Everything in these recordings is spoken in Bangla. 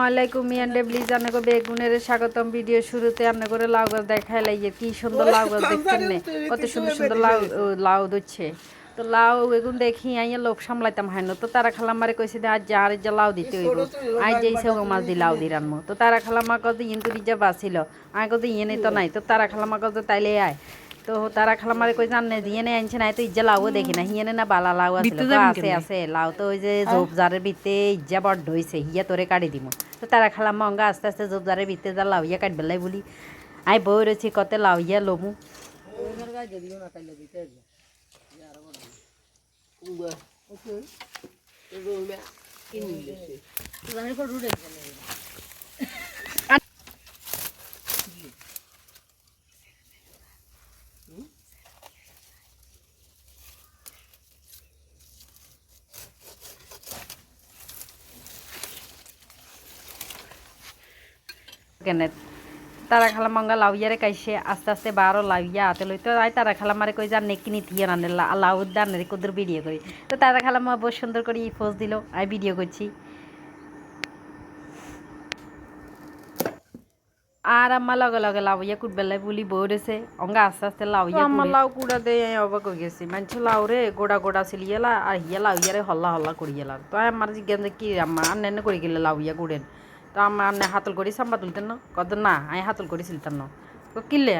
আসসালামু আলাইকুম মিয়ান ডেবলি জানাগো বেগুনের স্বাগতম ভিডিও শুরুতে আপনি করে লাউ গাছ দেখাই লাগিয়ে কি সুন্দর লাউ গাছ দেখছেন নে? কত সুন্দর সুন্দর লাউ লাউ দিচ্ছে তো লাউ এগুন দেখি আইয়া লোক সামলাইতাম হয় না। তো তারা খালাম মারে কইছে যে আজ আর যা লাউ দিতে হইব। আজ যে সব মাছ দি লাউ দি রানমো তো তারা খালামা কত ইন তুই যা বাছিল আয় কত ইয়ে তো নাই। তো তারা খালামা কত তাইলে আয়। তো তারা খালামারে কই জানে দিয়ে নে আনছে নাই তো ইজ্জা লাউও দেখি না। হিয়েনে না বালা লাউ আছে আছে আছে। লাউ তো ওই যে ঝোপঝাড়ের ভিতরে ইজ্জা বড্ড হইছে। হিয়া তোরে কাটি দিমু। তো তারা খালাম মঙ্গা আস্তে আস্তে ঝোপঝাড়ের ভিতরে যা লাউ ইয়া কাট বেলাই বলি। আই বই রয়েছি কত লাউ ইয়া লমু কেনে তারা খালা মঙ্গা লাউ ইয়ারে কাইছে আস্তে আস্তে বারো লাউ ইয়া হাতে লই তো আই তারা খালা মারে কই জান নেকিনি থিয়ে রানে লাউ দানের কুদুর ভিডিও করি তো তারা খালা মা বহুত সুন্দর করে ই পোজ দিল আই ভিডিও করছি আর আমার লগে লগে লাউ ইয়া কুটবেলাই বলি বৌরেছে অঙ্গা আস্তে আস্তে লাউ ইয়া আমার লাউ কুড়া দে অবাক হয়ে গেছি। মানছে লাউ রে গোড়া গোড়া ছিল ইয়েলা আর হিয়া লাউ ইয়ারে হল্লা হল্লা করি গেলা তো আমার জিজ্ঞাসা কি আম্মা আন্নে করে গেলে লাউ ইয়া কুড়েন তো আমার হাতল করি সাম্বা তুলতেন না? কত না আই হাতল করি ছিলতেন না কিলে?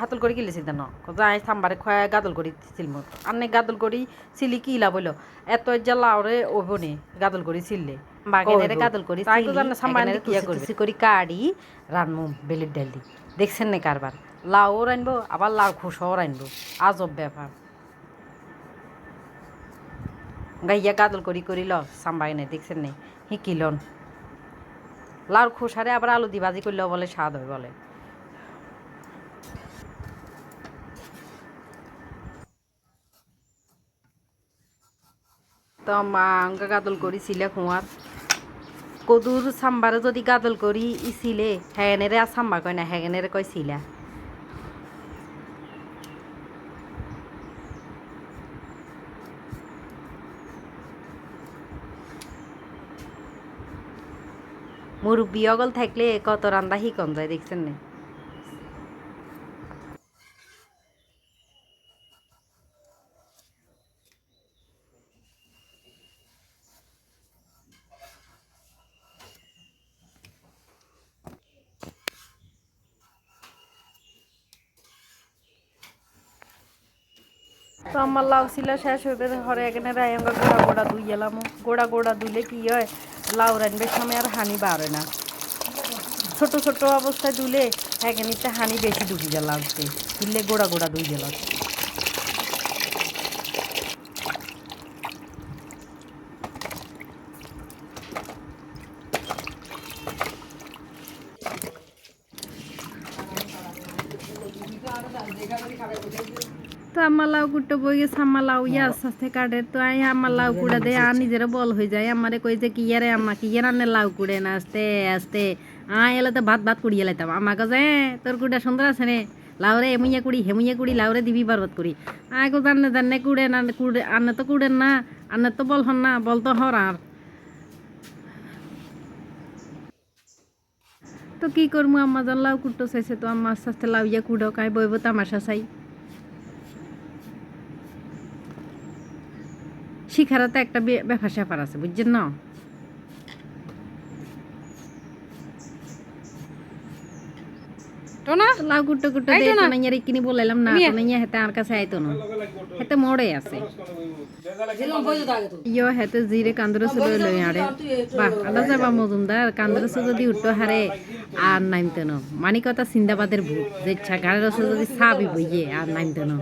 হাতল করে কিলে ছিলতেন না? কত আই সাম্বারে খয়া গাদল করি ছিল মত আন্নে গাদল করি ছিলি কি লাভ হইল এত যা লাউ রে ওভনে গাদল করি ছিললে। বাগেনের গাদল করি সাম্বারে কি করি? কাড়ি রানমু বেলির ডাল। দি দেখছেন না কারবার? লাউও রানবো আবার লাউ খুশও রানবো আজব ব্যাপার। গাইয়া গাদল করি করিল সাম্বাই নাই দেখছেন নে হিকিলন লাউর খোসারে আবার আলু দি, ভাজি করলেও বলে স্বাদ হয় বলে। তো মা গাদল করি সিলে খুঁয়ার। কদুর সাম্বারে যদি গাদল করি ইসিলে হ্যাগেনেরে আর সাম্বা কয় না হ্যাগেনেরে কয় সিলা। মুরব্বী অগল থাকলে কত রান্দা শিকন যায়, দেখছেন না? তো আমার লাউ ছিল শেষ হইবে ঘরে এখানে রায়ঙ্গা গোড়া গোড়া দুই এলাম। গোড়া গোড়া দুইলে কি হয়? লাউ রানবে সময় আর হানি বাড়ে না। ছোট ছোট অবস্থায় দুলে এখানিতে হানি বেশি ঢুকি গেল লাগতে দিলে গোড়া গোড়া দুই গেল তো আমার লাউ কুটতে বই গেছে আমার লাউ ইয়া আস্তে আস্তে কাটে তো আই আমার লাউ কুড়া দে আর নিজের বল হয়ে যায়। আমারে কই যে কি ইয়ারে আমা কি ইয়ার আনে লাউ কুড়ে না আস্তে আস্তে। আয় এলে তো ভাত ভাত কুড়িয়ে লাইতাম। আমাকে যে তোর কুড়া সুন্দর আছে রে। লাউ রে এমুইয়া কুড়ি হেমুইয়া কুড়ি লাউ রে দিবি বারবাদ করি আয় গো জানে জানে কুড়ে না কুড়ে আনে তো কুড়েন না আনে তো বল হন না বল তো হর আর। তো কি করব আম্মা জন লাউ কুট্টো চাইছে তো আম্মা আস্তে আস্তে লাউ ইয়া কুড়ো কাই বইব তামাশা চাই। শিখারও তো একটা ব্যাপার স্যাপার আছে বুঝছেন না? টোনা? লাউ দিয়ে না? কিনি বলাইলাম না নিয়ে। টোনাইয়া হেতে আর কাছে আইতো না। হেতে মোড়ে আছে। দিলাম বইতে থাকে তো। ইয়ো হেতে জিরে কান্দরে সুলো লই আরে বাহ আদা যাবা মজুমদার কান্দরে যদি উঠতো হারে আর না। মানিকতা সিন্দাবাদের ভূত যে ইচ্ছা গাড়ির রসে যদি সাবি বইয়ে আর নামতো না।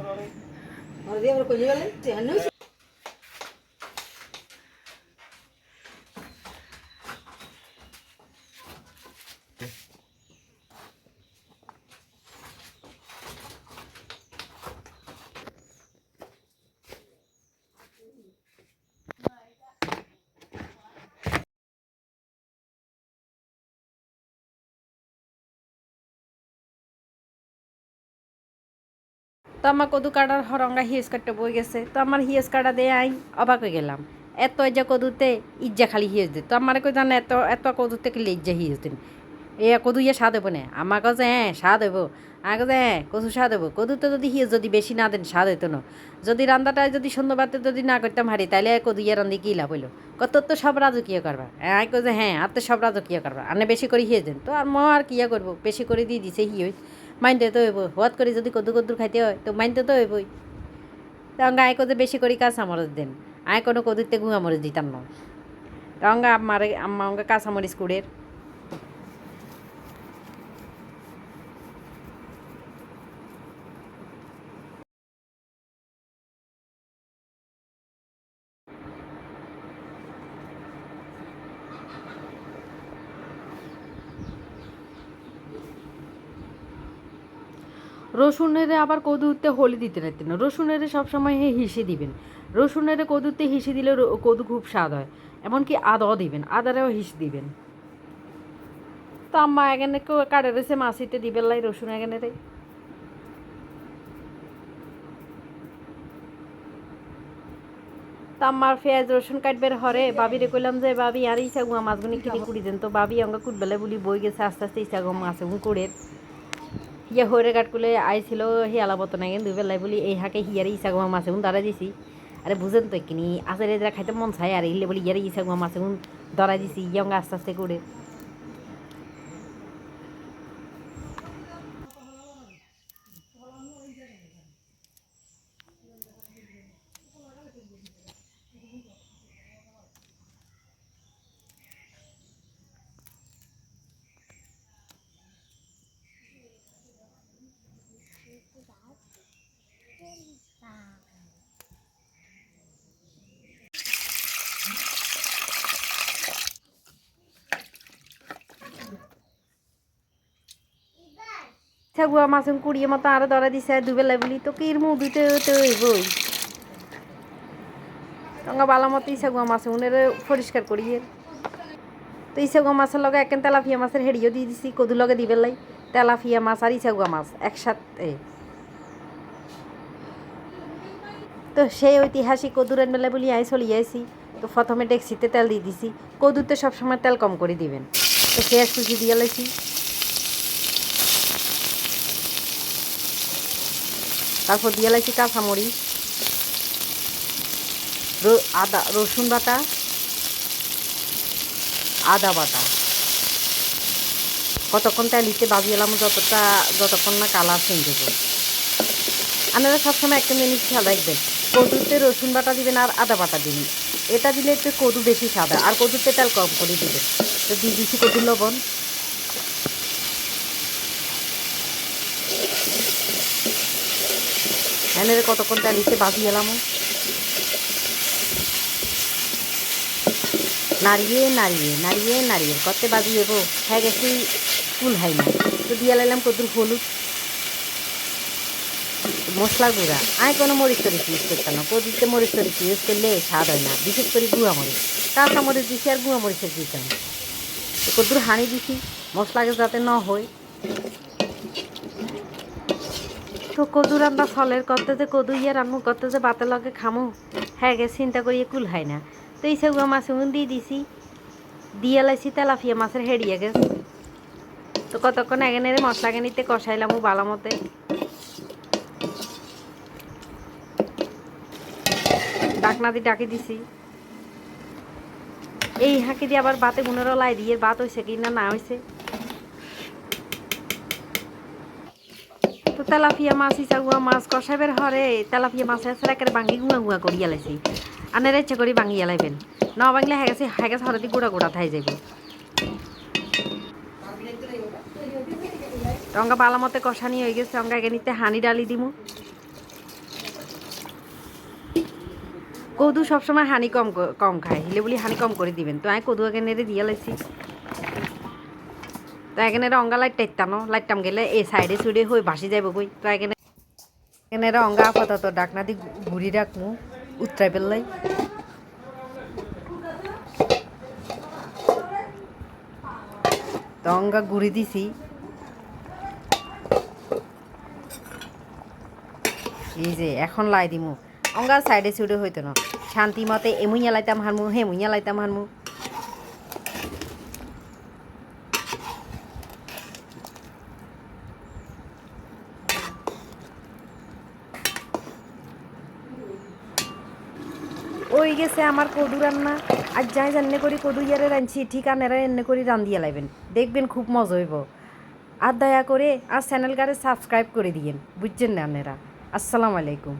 তো আমার কদু কাটার হরঙ্গা হিয়েস কাটতে বই গেছে। তো আমার হিয়েস কাটা দিয়ে আই অবাক হয়ে গেলাম। এত যে কদুতে ইজ্জা খালি হিয়েজ দে। তো আমার কই জানে, এত এত কদুতে কি ইজ্জা হিয়েজ দিন। এ কদু ইয়ে স্বাদ হইব না? আমার কাছে হ্যাঁ স্বাদ হইব। আমার কাছে হ্যাঁ কদু স্বাদ হইব। কদুতে যদি হিয়েজ যদি বেশি না দেন, স্বাদ হইতো না। যদি রান্নাটা যদি সুন্দরভাবে যদি না করতাম হারি তাহলে কদু ইয়ে রান্ধি কি লাভ হইল? কত তো সব রাজকীয় করবা আয় কই যে হ্যাঁ আর তো সব রাজকীয় করবা আনে বেশি করে হিয়ে দেন। তো আর ম আর কিয়া করব? বেশি করে দিয়ে দিছে হি হই মাইনতে তো হইব হাত করে যদি কদ্দু কদুর খাইতে হয়, তো মাইন্ডে তো হইবই তঙ্গা আয় কদে বেশি করে কাঁচামরিচ দেন। আয় কোনো কদুতে গুঁয়ামরিচ দিতাম না। তঙ্গা আমার আম্মা কাঁচা কাঁচামরিচ কুড়ের। রসুনের আবার কদুতে হলি দিতে রাখতেন। না রসুনের সবসময় হে হিসে দিবেন। রসুনের কদুতে হিসে দিলে কদু খুব স্বাদ হয়। এমনকি আদাও দিবেন, আদারেও হিস দিবেন। তো আম্মা এখানে কাটে রেছে মাছিতে দিবেন লাই রসুন এখানে রে তো আমার পেঁয়াজ, রসুন কাটবের হরে, বাবিরে কইলাম যে, বাবি, আর ইচ্ছা গুয়া মাছগুনি কিনে কুড়ি দেন। তো বাবি অঙ্গ কুটবেলায় বলি, বই গেছে, আস্তে আস্তে ইচ্ছা গুয়া মাছ গুন কুড়ের হিয়া হরে কাটকুলে আইছিল হে আলাপত নাই, কিন্তু বেলায় বলি এই হাকে হিয়ারে ইসা গুয়া মাছে গুন ধরা দিছি। আরে বুঝেন তো কিনি আসলে খাইতে মন চাই আর ইলে বলি ইয়ারে ইসা গুয়া মাছে গুন ধরা দিছি ইয়ং আস্তে আস্তে করে। ইচ্ছা গুয়া মাছ গুন কুড়িয়ে মতো আরও ধরা দিছে দুই বেলায় বলি তো কির মুখ দুইতে তো হইবই তঙ্গা বালা মতো ইচ্ছা গুয়া মাছ গুনের পরিষ্কার করিয়ে। তো ইসাগুয়া মাছের লগে একেন তেলাপিয়া মাছের হেড়িও দিয়ে দিছি, কদু লগে দিবে লাই। তেলাপিয়া মাছ আর ইসাগুয়া মাছ একসাথে। তো সেই ঐতিহাসিক কদুরের মেলে বলি আই চলি আইছি। তো প্রথমে ডেক্সিতে তেল দিয়ে দিছি। কদুতে সবসময় তেল কম করে দিবেন। তো পেঁয়াজ কুচি দিয়ে লাইছি তারপর দিয়ে লাইছি কাঁচামরিচ। আদা, রসুন বাটা। আদা বাটা। কতক্ষণ তেলিতে বাজিয়েলাম যতটা যতক্ষণ না কালার চেঞ্জ হবে আপনারা সবসময় একটা জিনিস খেয়াল রাখবেন। কদুতে রসুন বাটা দিবেন আর আদা বাটা দিবেন এটা দিলে একটু কদু বেশি সাদা আর কদুতে তেল কম করে দিবেন। তো দিয়ে দিচ্ছি কদু লবণ। এনে কতক্ষণ তেলিতে বাজিয়েলাম নাড়িয়ে নাড়িয়ে নাড়িয়ে নাড়িয়ে কতে বাজি যাব হ্যাঁ গেছি, ফুল হয় না তো দিয়ে লাইলাম কদুর হলুদ। মশলা গুঁড়া। আয় কোনো মরিচ তরিচ ইউজ করতাম না। কদিতে মরিচ তরিচ ইউজ করলে স্বাদ হয় না, বিশেষ করে গুঁড়া মরিচ। কাঁচা মরিচ দিছি আর গুঁড়া মরিচের দিতাম তো কদুর হাঁড়ি দিছি মশলাকে যাতে ন হয়। তো কদু রান্না ফলের করতে যে, কদু ইয়ে রান্নু করতে যে বাতে লগে খামু হ্যাঁ গে, চিন্তা করিয়ে কুল হয় না। তো এই সেগুলো মাছ দিয়ে দিছি, দিয়ে লাইছি তেলাপিয়া মাছের হেরিয়ে গেছে তো কতক্ষণ আগে নেড়ে মশলা নিতে কষাইলাম ভালো মতে। ডাকনা দিয়ে ডাকি দিছি। এই হাঁকি দিয়ে আবার বাতে গুনেরও লাই দিয়ে বাত হয়েছে কি না না হয়েছে তো তেলাপিয়া মাছ ইচাগুয়া মাছ কষাইবের হরে, তেলাপিয়া মাছ আছে একেবারে ভাঙি গুঁয়া গুঁয়া করিয়া লাইছি আনের ইচ্ছা করি ভাঙিয়া লাইবেন ন ভাঙলে হেগেছে হেগেছে হরদি গুঁড়া গুঁড়া থাই যাবে রঙ্গা বালা মতে কষানি হয়ে গেছে রঙ্গা এগে নিতে হানি ডালি দিমু। কদু সবসময় হানি কম কম খায়। হিলে বলি হানি কম করে দিবেন। তো আমি কদু নেড়ে দিয়ে লাইছি তো এখানে অঙ্গা লাইট টাইতানো লাইটটাম গেলে এই সাইডে সুইডে হয়ে ভাসি যাইব কই তো এখানে এখানে অঙ্গা আপাতত ডাকনা দি ঘুরি রাখমু উত্তরাই পেলাই। তো অঙ্গা ঘুরি দিছি। এই যে, এখন লাই দিমু। অঙ্গা সাইডে সুইডে হইতো না। শান্তি মতে এমুই এলাইতাম হারমু হেমুই এলাইতাম হারমু। ওই গেছে আমার কদু রান্না। আর যাই জান্নে করি কদু ইয়ারে রাঁধছি, ঠিক আনেরা এনে করি রান্ধিয়ে লাইবেন। দেখবেন খুব মজা হইব। আর দয়া করে আর চ্যানেলটারে সাবস্ক্রাইব করে দিয়েন, বুঝছেন না আনেরা আসসালামু আলাইকুম।